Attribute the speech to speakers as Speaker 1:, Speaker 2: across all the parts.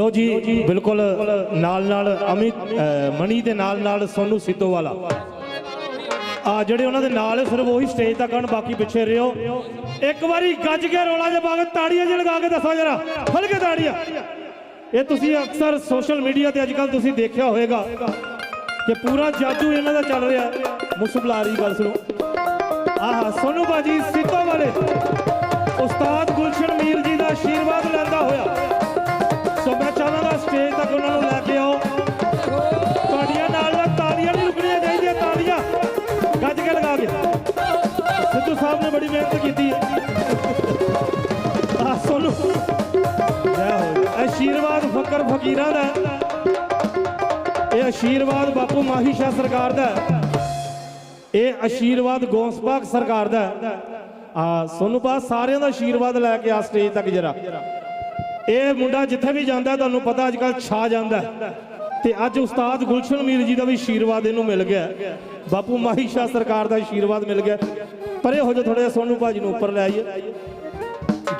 Speaker 1: ਲੋ ਜੀ, ਬਿਲਕੁਲ ਨਾਲ ਨਾਲ ਅਮਿਤ ਮਣੀ ਦੇ ਨਾਲ ਨਾਲ ਸੋਨੂ ਸਿੱਧੂ ਆ ਜਿਹੜੇ ਉਹਨਾਂ ਦੇ ਨਾਲ ਸਿਰਫ ਉਹੀ ਸਟੇਜ ਤੱਕ ਹਨ, ਬਾਕੀ ਪਿੱਛੇ ਰਿਓ। ਇੱਕ ਵਾਰੀ ਗੱਜ ਕੇ ਰੋਲਾ ਜਿਹਾ ਪਾ ਤਾੜੀਆਂ ਜਿਹਾ ਲਗਾ ਕੇ ਦੱਸੋ ਜਰਾ। ਖੁੱਲ ਕੇ ਤਾੜੀਆਂ। ਇਹ ਤੁਸੀਂ ਅਕਸਰ ਸੋਸ਼ਲ ਮੀਡੀਆ ਤੇ ਅੱਜਕੱਲ ਤੁਸੀਂ ਦੇਖਿਆ ਹੋਵੇਗਾ ਕਿ ਪੂਰਾ ਜਾਦੂ ਇਹਨਾਂ ਦਾ ਚੱਲ ਰਿਹਾ। ਮੁਸਬਲਾ ਰਹੀ ਗੱਲ ਸੁਣੋ। ਆਹ, ਸੋਨੂ ਬਾਜੀ ਸਿੱਧੂ ਸਿੱਧੂ ਸਾਹਿਬ ਨੇ ਬੜੀ ਮਿਹਨਤ ਕੀਤੀ ਆ ਸੋਨੂ। ਜੈ ਹੋ ਆਸ਼ੀਰਵਾਦ ਫਕਰ ਫਕੀਰਾਂ ਦਾ ਇਹ ਆਸ਼ੀਰਵਾਦ ਬਾਪੂ ਮਾਹੀ ਸ਼ਾਹ ਸਰਕਾਰ ਦਾ ਇਹ ਆਸ਼ੀਰਵਾਦ ਗੌਂਸਬਾਗ ਸਰਕਾਰ ਦਾ ਆ ਸੋਨੂੰ ਬਾ ਸਾਰਿਆਂ ਦਾ ਆਸ਼ੀਰਵਾਦ ਲੈ ਕੇ ਆ ਸਟੇਜ ਤੱਕ ਜਰਾ। ਇਹ ਮੁੰਡਾ ਜਿੱਥੇ ਵੀ ਜਾਂਦਾ, ਤੁਹਾਨੂੰ ਪਤਾ ਅੱਜ ਕੱਲ ਛਾ ਜਾਂਦਾ ਤੇ ਅੱਜ ਉਸਤਾਦ ਗੁਲਸ਼ਨ ਮੀਰ ਜੀ ਦਾ ਵੀ ਆਸ਼ੀਰਵਾਦ ਇਹਨੂੰ ਮਿਲ ਗਿਆ। ਬਾਪੂ ਮਾਹੀ ਸ਼ਾਹ ਸਰਕਾਰ ਦਾ ਆਸ਼ੀਰਵਾਦ ਮਿਲ ਗਿਆ। ਪਰੇ ਹੋ ਜਾ ਥੋੜਾ ਜਿਹਾ, ਸੋਨੂ ਭਾਜੀ ਨੂੰ ਉੱਪਰ ਲੈ ਆਈਏ।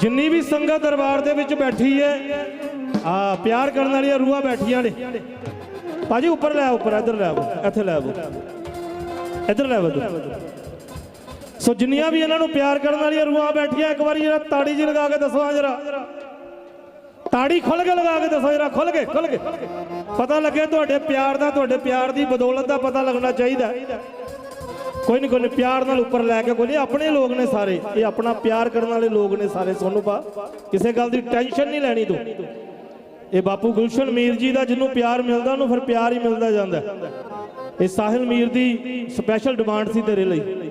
Speaker 1: ਜਿੰਨੀ ਵੀ ਸੰਗਤ ਦਰਬਾਰ ਦੇ ਵਿੱਚ ਬੈਠੀ ਹੈ, ਆ ਪਿਆਰ ਕਰਨ ਵਾਲੀਆਂ ਰੂਹਾਂ ਬੈਠੀਆਂ ਨੇ। ਭਾਜੀ ਉੱਪਰ ਲੈ ਉੱਪਰ, ਇੱਧਰ ਲੈ ਆਓ, ਇੱਥੇ ਲੈ ਆਓ। ਇੱਧਰ ਲੈ ਆਓ ਸੋ ਜਿੰਨੀਆਂ ਵੀ ਇਹਨਾਂ ਨੂੰ ਪਿਆਰ ਕਰਨ ਵਾਲੀਆਂ ਰੂਹਾਂ ਬੈਠੀਆਂ, ਇੱਕ ਵਾਰੀ ਜਰਾ ਤਾੜੀ ਜੀ ਲਗਾ ਕੇ ਦੱਸੋ ਆ ਜਰਾ। ਤਾੜੀ ਖੁੱਲ ਕੇ ਲਗਾ ਕੇ ਦੱਸੋ ਜਰਾ ਖੁੱਲ ਕੇ ਖੁੱਲ ਕੇ। ਪਤਾ ਲੱਗੇ ਤੁਹਾਡੇ ਪਿਆਰ ਦਾ, ਤੁਹਾਡੇ ਪਿਆਰ ਦੀ ਬਦੌਲਤ ਦਾ ਪਤਾ ਲੱਗਣਾ ਚਾਹੀਦਾ। ਕੋਈ ਨਹੀਂ ਕੋਈ ਨਹੀਂ ਪਿਆਰ ਨਾਲ ਉੱਪਰ ਲੈ ਕੇ ਕੋਈ ਨਹੀਂ ਆਪਣੇ ਲੋਕ ਨੇ ਸਾਰੇ। ਇਹ ਆਪਣਾ ਪਿਆਰ ਕਰਨ ਵਾਲੇ ਲੋਕ ਨੇ ਸਾਰੇ, ਸੋਨੂੰ ਪਾ। ਕਿਸੇ ਗੱਲ ਦੀ ਟੈਨਸ਼ਨ ਨਹੀਂ ਲੈਣੀ ਤੂੰ। ਇਹ ਬਾਪੂ ਗੁਲਸ਼ਨ ਮੀਰ ਜੀ ਦਾ ਜਿਹਨੂੰ ਪਿਆਰ ਮਿਲਦਾ, ਉਹਨੂੰ ਫਿਰ ਪਿਆਰ ਹੀ ਮਿਲਦਾ ਜਾਂਦਾ ਇਹ ਸਾਹਿਲ ਮੀਰ ਦੀ ਸਪੈਸ਼ਲ ਡਿਮਾਂਡ ਸੀ ਤੇਰੇ ਲਈ।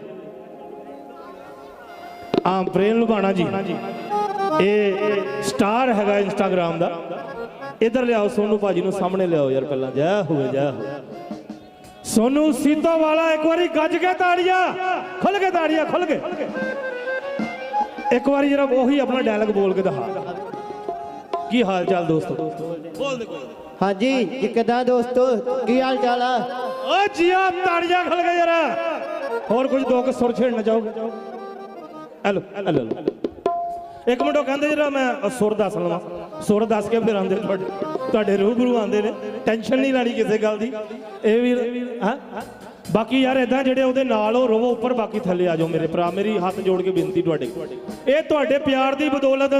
Speaker 1: ਆ ਪ੍ਰੇਮ ਲੁਬਾਣਾ ਜੀ। ਇਹ ਸਟਾਰ ਹੈਗਾ ਇੰਸਟਾਗ੍ਰam ਦਾ। ਇਧਰ ਲਿਆਓ ਸੋਨੂ ਭਾਜੀ ਨੂੰ ਸਾਹਮਣੇ ਲਿਆਓ ਯਾਰ ਪਹਿਲਾਂ। ਜੈ ਹੋਵੇ ਜੈ ਹੋਵੇ ਸੋਨੂ ਸੀਤਾ ਵਾਲਾ ਇੱਕ ਵਾਰੀ ਗੱਜ ਕੇ ਤਾੜੀਆਂ। ਖੁੱਲ ਕੇ ਤਾੜੀਆਂ ਖੁੱਲ ਕੇ। ਇੱਕ ਵਾਰੀ ਜਰਾ ਉਹੀ ਆਪਣਾ ਡਾਇਲੌਗ ਬੋਲ ਕੇ ਦਿਖਾ। ਕੀ ਹਾਲ ਚਾਲ ਦੋਸਤੋ? ਬੋਲ ਦੇ ਕੋਈ
Speaker 2: ਹਾਂਜੀ ਜੀ ਕਿੱਦਾਂ ਦੋਸਤੋ? ਕੀ ਹਾਲ ਚਾਲ ਆ?
Speaker 1: ਓ ਜੀਆ ਤਾੜੀਆਂ ਖੁੱਲ ਕੇ ਜਰਾ। ਹੋਰ ਕੁਝ ਦੋ ਕੁ ਸੁਰ ਛੇੜਨਾ ਚਾਹੋਗੇ ਹੈਲੋ ਹੈਲੋ। ਇੱਕ ਮਿੰਟ ਉਹ ਕਹਿੰਦੇ ਜਿਹੜਾ ਮੈਂ ਸੁਰ ਦੱਸ ਲਵਾਂ। ਸੁਰ ਦੱਸ ਕੇ ਫਿਰ ਆਉਂਦੇ ਤੁਹਾਡੇ ਤੁਹਾਡੇ ਰੂਬਰੂ ਆਉਂਦੇ ਨੇ। ਟੈਨਸ਼ਨ ਨਹੀਂ ਲੈਣੀ ਕਿਸੇ ਗੱਲ ਦੀ। ਇਹ ਵੀ, ਹਾਂ? ਬਾਕੀ ਯਾਰ ਇਦਾਂ ਜਿਹੜੇ ਉਹਦੇ ਨਾਲ ਉਹ ਰਵੋ ਉੱਪਰ, ਬਾਕੀ ਥੱਲੇ ਆ ਜਾਓ ਮੇਰੇ ਭਰਾ। ਮੇਰੀ ਹੱਥ ਜੋੜ ਕੇ ਬੇਨਤੀ ਤੁਹਾਡੇ। ਇਹ ਤੁਹਾਡੇ ਪਿਆਰ ਦੀ ਬਦੌਲਤ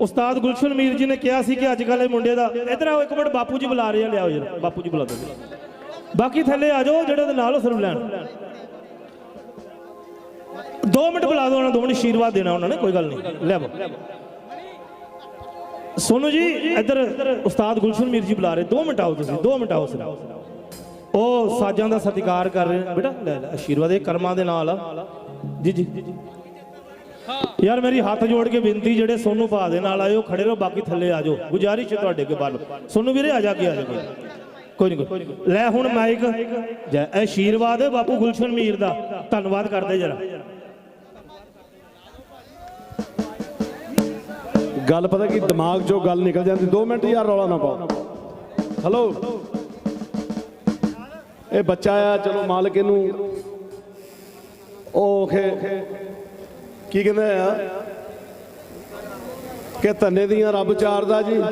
Speaker 1: ਉਸਤਾਦ ਗੁਲਸ਼ਨ ਮੀਰ ਜੀ ਨੇ ਕਿਹਾ ਸੀ ਕਿ ਅੱਜ ਕੱਲ੍ਹ ਇਹ ਮੁੰਡੇ ਦਾ ਇਧਰ ਆਓ ਇੱਕ ਮਿੰਟ, ਬਾਪੂ ਜੀ ਬੁਲਾ ਰਹੇ ਆ, ਲਿਆਓ ਜਰਾ। ਬਾਪੂ ਜੀ ਬੁਲਾ ਦਿਓ। ਬਾਕੀ ਥੱਲੇ ਆ ਜਾਓ, ਜਿਹੜੇ ਉਹਦੇ ਨਾਲ ਉਹ ਸਿਰਫ ਲੈਣ। 2 ਮਿੰਟ ਬੁਲਾ ਦਿਓ ਉਹਨਾਂ ਦੋ ਮਿੰਟ ਆਸ਼ੀਰਵਾਦ ਦੇਣਾ ਉਹਨਾਂ ਨੇ, ਕੋਈ ਗੱਲ ਨਹੀਂ। ਲੈ ਆਵੋ ਸੋਨੂ ਜੀ, ਇੱਧਰ ਉਸਤਾਦ ਗੁਲਸ਼ਨ ਮੀਰ ਜੀ ਬੁਲਾ ਰਹੇ। 2 ਮਿੰਟ ਆਓ ਤੁਸੀਂ 2 ਮਿੰਟ ਆਓ ਸਿਰਫ। ਉਹ ਸਾਜਾਂ ਦਾ ਸਤਿਕਾਰ ਕਰ ਰਹੇ। ਬੇਟਾ, ਲੈ ਲੈ ਆਸ਼ੀਰਵਾਦ ਇਹ ਕਰਮਾਂ ਦੇ ਨਾਲ ਜੀ ਜੀ। ਯਾਰ ਮੇਰੀ ਹੱਥ ਜੋੜ ਕੇ ਬੇਨਤੀ, ਜਿਹੜੇ ਸੋਨੂ ਭਾ ਦੇ ਨਾਲ ਆਇਓ, ਖੜੇ ਰਹੋ, ਬਾਕੀ ਥੱਲੇ ਆ ਜਾਓ। ਗੁਜ਼ਾਰਿਸ਼ ਹੈ ਤੁਹਾਡੇ ਅੱਗੇ ਬਾਲ ਸੋਨੂ ਵੀਰੇ, ਆ ਜਾ ਕੇ ਆ ਜਾ ਕੋਈ ਕੋਈ ਨਹੀਂ, ਕੋਈ ਲੈ ਹੁਣ ਮਾਈਕ ਜੈ ਆਸ਼ੀਰਵਾਦ ਹੈ ਬਾਪੂ ਗੁਲਸ਼ਨ ਮੀਰ ਦਾ। ਧੰਨਵਾਦ ਕਰਦੇ ਜਰਾ।
Speaker 3: ਗੱਲ ਪਤਾ ਕੀ, ਦਿਮਾਗ 'ਚੋਂ ਗੱਲ ਨਿਕਲ ਜਾਂਦੀ 2 ਮਿੰਟ ਯਾਰ ਰੌਲਾ ਨਾ ਪਾਓ। ਹਲੋ ਇਹ ਬੱਚਾ ਆ, ਚਲੋ ਮਾਲਕ ਇਹਨੂੰ ਉਹ ਕੀ ਕਹਿੰਦੇ ਆ? ਕਿ ਧੰਨੇ ਦੀਆਂ ਰੱਬ ਚਾਰਦਾ ਜੀ।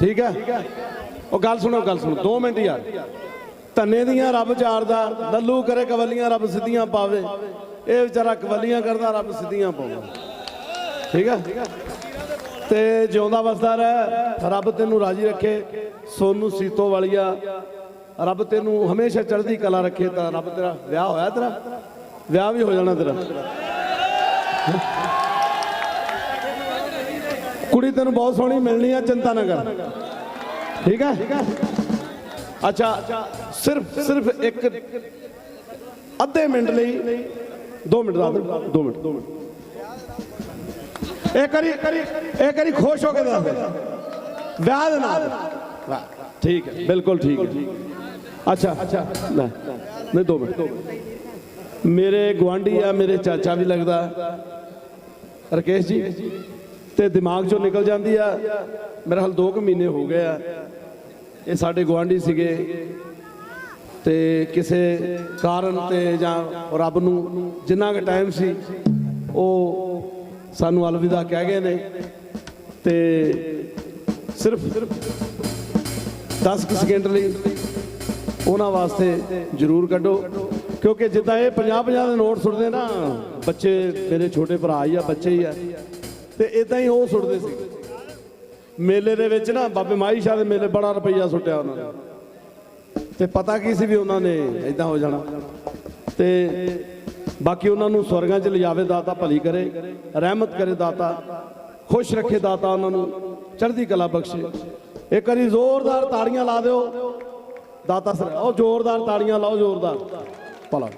Speaker 3: ਠੀਕ ਹੈ ਉਹ ਗੱਲ ਸੁਣੋ ਗੱਲ ਸੁਣੋ 2 ਮਿੰਟ ਯਾਰ। ਧੰਨੇ ਦੀਆਂ ਰੱਬ ਚਾਰਦਾ, ਲੱਲੂ ਕਰੇ ਕਵਲੀਆਂ ਰੱਬ ਸਿੱਧੀਆਂ ਪਾਵੇ। ਇਹ ਵਿਚਾਰਾ ਕਵਲੀਆਂ ਕਰਦਾ, ਰੱਬ ਸਿੱਧੀਆਂ ਪਾਵੇ ਠੀਕ ਹੈ ਤੇ ਜਿਉਂਦਾ ਵਸਦਾ ਰਹਿ, ਰੱਬ ਤੈਨੂੰ ਰਾਜੀ ਰੱਖੇ, ਸੋਨੂ ਸੀਤੋ ਵਾਲੀਆ। ਰੱਬ ਤੈਨੂੰ ਹਮੇਸ਼ਾ ਚੜ੍ਹਦੀ ਕਲਾ ਰੱਖੇ ਤਾਂ ਰੱਬ ਤੇਰਾ ਵਿਆਹ ਹੋਇਆ ਤੇਰਾ? ਵਿਆਹ ਵੀ ਹੋ ਜਾਣਾ ਤੇਰਾ। ਕੁੜੀ ਤੈਨੂੰ ਬਹੁਤ ਸੋਹਣੀ ਮਿਲਣੀ ਆ ਚਿੰਤਾ ਨਾ ਕਰ ਠੀਕ ਹੈ ਅੱਛਾ, ਸਿਰਫ ਸਿਰਫ ਇੱਕ ਅੱਧੇ ਮਿੰਟ ਲਈ 2 ਮਿੰਟ ਦਾ 2 ਮਿੰਟ। 2 ਮਿੰਟ ਇਹ ਕਰੀ ਇਹ ਕਰੀ ਖੁਸ਼ ਹੋ ਕੇ ਦੱਸ ਦੇ। ਵਿਆਹ ਦੇ ਨਾਲ। ਵਾਹ, ਠੀਕ ਹੈ ਬਿਲਕੁਲ ਠੀਕ ਹੈ। ਅੱਛਾ। ਲੈ ਨਹੀਂ ਦੋ ਮਿੰਟ। ਮੇਰੇ ਗਵਾਂਢੀ ਆ ਮੇਰੇ ਚਾਚਾ ਵੀ ਲੱਗਦਾ। ਰਕੇਸ਼ ਜੀ ਤੇ ਦਿਮਾਗ ਚੋਂ ਨਿਕਲ ਜਾਂਦੀ ਆ ਮੇਰੇ ਹਾਲ 2 ਕੁ ਮਹੀਨੇ ਹੋ ਗਏ ਆ। ਇਹ ਸਾਡੇ ਗਵਾਂਢੀ ਸੀਗੇ। ਤੇ ਕਿਸੇ ਕਾਰਨ ਤੇ ਜਾਂ ਰੱਬ ਨੂੰ ਜਿੰਨਾ ਕੁ ਟਾਈਮ ਸੀ ਉਹ ਸਾਨੂੰ ਅਲਵਿਦਾ ਕਹਿ ਗਏ ਨੇ ਤੇ ਸਿਰਫ 10 ਕੁ ਸਕਿੰਟ ਲਈ ਉਹਨਾਂ ਵਾਸਤੇ ਜ਼ਰੂਰ ਕੱਢੋ, ਕਿਉਂਕਿ ਜਿੱਦਾਂ ਇਹ 50 50 ਦੇ ਨੋਟ ਸੁੱਟਦੇ ਨਾ, ਬੱਚੇ ਮੇਰੇ ਛੋਟੇ ਭਰਾ ਹੀ ਆ, ਬੱਚੇ ਹੀ ਆ, ਤੇ ਇਦਾਂ ਹੀ ਉਹ ਸੁੱਟਦੇ ਸੀ। ਮੇਲੇ ਦੇ ਵਿੱਚ ਨਾ ਬਾਬੇ ਮਾਈ ਸ਼ਾਹ ਦੇ ਮੇਲੇ ਬੜਾ ਰੁਪਈਆ ਸੁੱਟਿਆ ਉਹਨਾਂ ਨੇ। ਤੇ ਪਤਾ ਕੀ ਸੀ ਵੀ ਉਹਨਾਂ ਨੇ ਇਦਾਂ ਹੋ ਜਾਣਾ। ਤੇ ਬਾਕੀ ਉਹਨਾਂ ਨੂੰ ਸਵਰਗਾਂ 'ਚ ਲਿਜਾਵੇ ਦਾਤਾ ਭਲੀ ਕਰੇ ਰਹਿਮਤ ਕਰੇ ਦਾਤਾ ਖੁਸ਼ ਰੱਖੇ ਦਾਤਾ ਉਹਨਾਂ ਨੂੰ ਚੜ੍ਹਦੀ ਕਲਾ ਬਖਸ਼ੇ। ਇੱਕ ਵਾਰੀ ਜ਼ੋਰਦਾਰ ਤਾੜੀਆਂ ਲਾ ਦਿਓ। ਦਾਤਾ ਸਰ ਉਹ ਜ਼ੋਰਦਾਰ ਤਾੜੀਆਂ ਲਾਓ ਜ਼ੋਰਦਾਰ। ਭਲਾ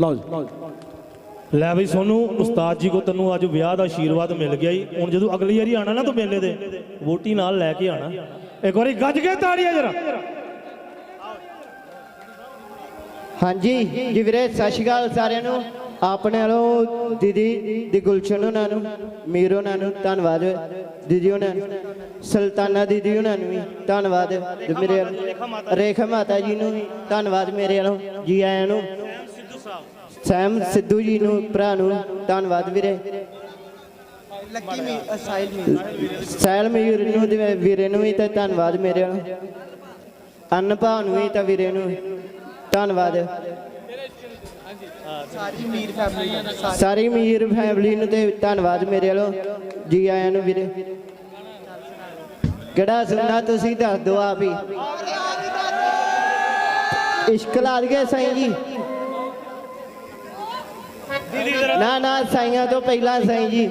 Speaker 3: ਲਓ ਜੀ। ਜੀ
Speaker 1: ਲੈ ਬਈ ਸੋਨੂੰ ਉਸਤਾਦ ਜੀ ਕੋ ਤੈਨੂੰ ਅੱਜ ਵਿਆਹ ਦਾ ਆਸ਼ੀਰਵਾਦ ਮਿਲ ਗਿਆ ਈ ਹੁਣ ਜਦੋਂ ਅਗਲੀ ਵਾਰੀ ਆਣਾ ਨਾ ਤੂੰ ਮੇਲੇ ਦੇ ਵੋਟੀ ਨਾਲ ਲੈ ਕੇ ਆਣਾ। ਇੱਕ ਵਾਰੀ ਗੱਜ ਕੇ ਤਾੜੀਆਂ ਜਰਾ।
Speaker 2: ਹਾਂਜੀ ਜੀ ਵੀਰੇ ਸਤਿ ਸ਼੍ਰੀ ਅਕਾਲ ਸਾਰਿਆਂ ਨੂੰ। ਆਪਣੇ ਵੱਲੋਂ ਦੀਦੀ ਦੀ ਗੁਲਸ਼ਨ ਉਹਨਾਂ ਨੂੰ ਮੀਰ ਉਹਨਾਂ ਨੂੰ ਧੰਨਵਾਦ। ਦੀਦੀ ਉਹਨਾਂ ਨੂੰ ਸੁਲਤਾਨਾ ਦੀਦੀ ਉਹਨਾਂ ਨੂੰ ਵੀ ਧੰਨਵਾਦ। ਤੇ ਮੇਰੇ ਰੇਖਾ ਮਾਤਾ ਜੀ। ਨੂੰ ਵੀ ਧੰਨਵਾਦ ਮੇਰੇ ਵੱਲੋਂ। ਜੀ ਆਇਆਂ ਨੂੰ। ਸੈਮ ਸਿੱਧੂ ਜੀ ਨੂੰ ਭਰਾ ਨੂੰ ਧੰਨਵਾਦ ਵੀਰੇ।
Speaker 4: ਲੱਕੀ ਮੀ ਸਾਈਲ ਮੀ
Speaker 2: ਸੈਲ ਮਯੂਰ ਨੂੰ ਤੇ ਵੀਰੇ ਨੂੰ ਵੀ ਤੇ ਧੰਨਵਾਦ ਮੇਰੇ ਵੱਲੋਂ। ਅੰਨ ਭਾ ਨੂੰ ਵੀ ਤਾਂ ਵੀਰੇ ਨੂੰ ਧੰਨਵਾਦ।
Speaker 4: ਸਾਰੀ ਮੀਰ ਫੈਮਿਲੀ ਸਾਰੀ
Speaker 2: ਸਾਰੀ ਮੀਰ ਫੈਮਿਲੀ ਨੂੰ ਤੇ ਧੰਨਵਾਦ ਮੇਰੇ ਵੱਲੋਂ। ਜੀ ਆਇਆਂ ਨੂੰ ਵੀਰੇ। ਕਿਹੜਾ ਸੁਣਨਾ ਤੁਸੀਂ ਦੱਸ ਦਿਓ ਆਪ ਹੀ। ਇਸ਼ਕ ਲਾ ਦਈਏ ਸਾਈਂ ਜੀ। ਨਾ ਨਾ ਸਾਈਆਂ ਤੋਂ ਪਹਿਲਾਂ ਸਾਈਂ ਜੀ।